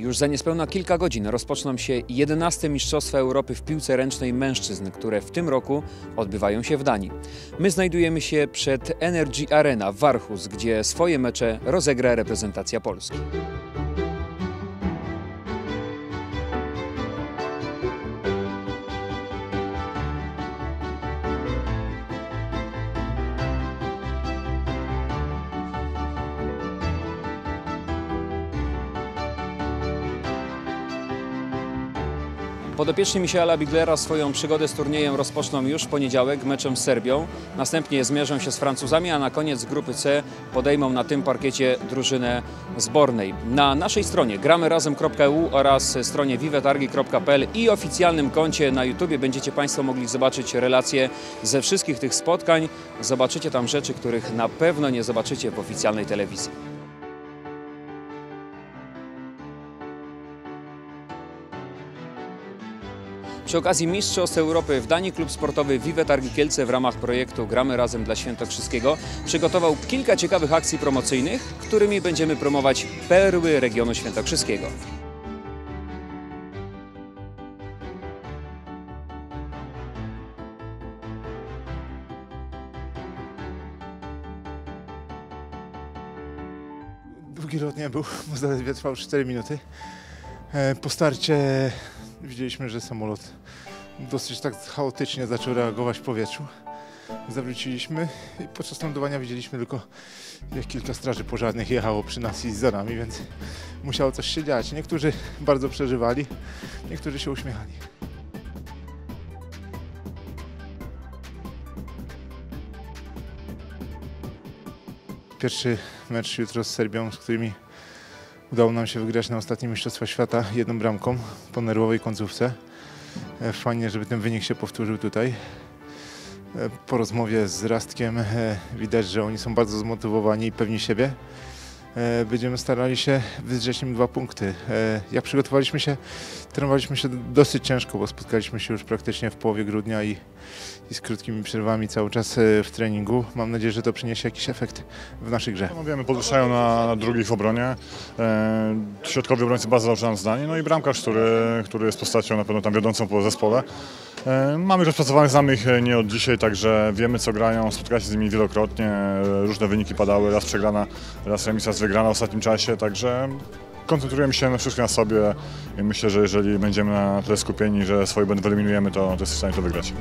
Już za niespełna kilka godzin rozpoczną się 11 Mistrzostwa Europy w piłce ręcznej mężczyzn, które w tym roku odbywają się w Danii. My znajdujemy się przed Energy Arena w Warhus, gdzie swoje mecze rozegra reprezentacja Polski. Podopieczni Michaela Biglera swoją przygodę z turniejem rozpoczną już w poniedziałek meczem z Serbią. Następnie zmierzą się z Francuzami, a na koniec grupy C podejmą na tym parkiecie drużynę zbornej. Na naszej stronie gramyrazem.eu oraz stronie vivetargi.pl i oficjalnym koncie na YouTube będziecie Państwo mogli zobaczyć relacje ze wszystkich tych spotkań. Zobaczycie tam rzeczy, których na pewno nie zobaczycie w oficjalnej telewizji. Przy okazji Mistrzostw Europy w Danii klub sportowy Vive Targi Kielce w ramach projektu Gramy Razem dla Świętokrzyskiego przygotował kilka ciekawych akcji promocyjnych, którymi będziemy promować perły regionu świętokrzyskiego. Długi lot nie był, bo zaledwie trwał 4 minuty. E, Po starcie widzieliśmy, że samolot dosyć tak chaotycznie zaczął reagować w powietrzu. Zawróciliśmy i podczas lądowania widzieliśmy tylko, jak kilka straży pożarnych jechało przy nas i za nami, więc musiało coś się dziać. Niektórzy bardzo przeżywali, niektórzy się uśmiechali. Pierwszy mecz jutro z Serbią, z którymi udało nam się wygrać na ostatnim Mistrzostwa Świata jedną bramką po nerwowej końcówce. E, Fajnie, żeby ten wynik się powtórzył tutaj. E, Po rozmowie z Rastkiem e, widać, że oni są bardzo zmotywowani i pewni siebie. E, Będziemy starali się wydrzeć im dwa punkty. E, Jak przygotowaliśmy się, trenowaliśmy się dosyć ciężko, bo spotkaliśmy się już praktycznie w połowie grudnia i, i z krótkimi przerwami cały czas e, w treningu. Mam nadzieję, że to przyniesie jakiś efekt w naszej grze. No wiemy, podwyższają na, na drugich obronie. E, obrońcy bardzo dobrze nam zdanie. No i bramkarz, który, który jest postacią na pewno tam wiodącą po zespole. E, mamy już rozpracowanych, znamy ich e, nie od dzisiaj, także wiemy co grają, spotkaliśmy się z nimi wielokrotnie. E, różne wyniki padały, raz przegrana, raz remis, raz wygrana w ostatnim czasie, także koncentrujemy się na wszystkim na sobie i myślę, że jeżeli będziemy na tyle skupieni, że swoje błędy wyeliminujemy, to, to jesteśmy w stanie to wygrać.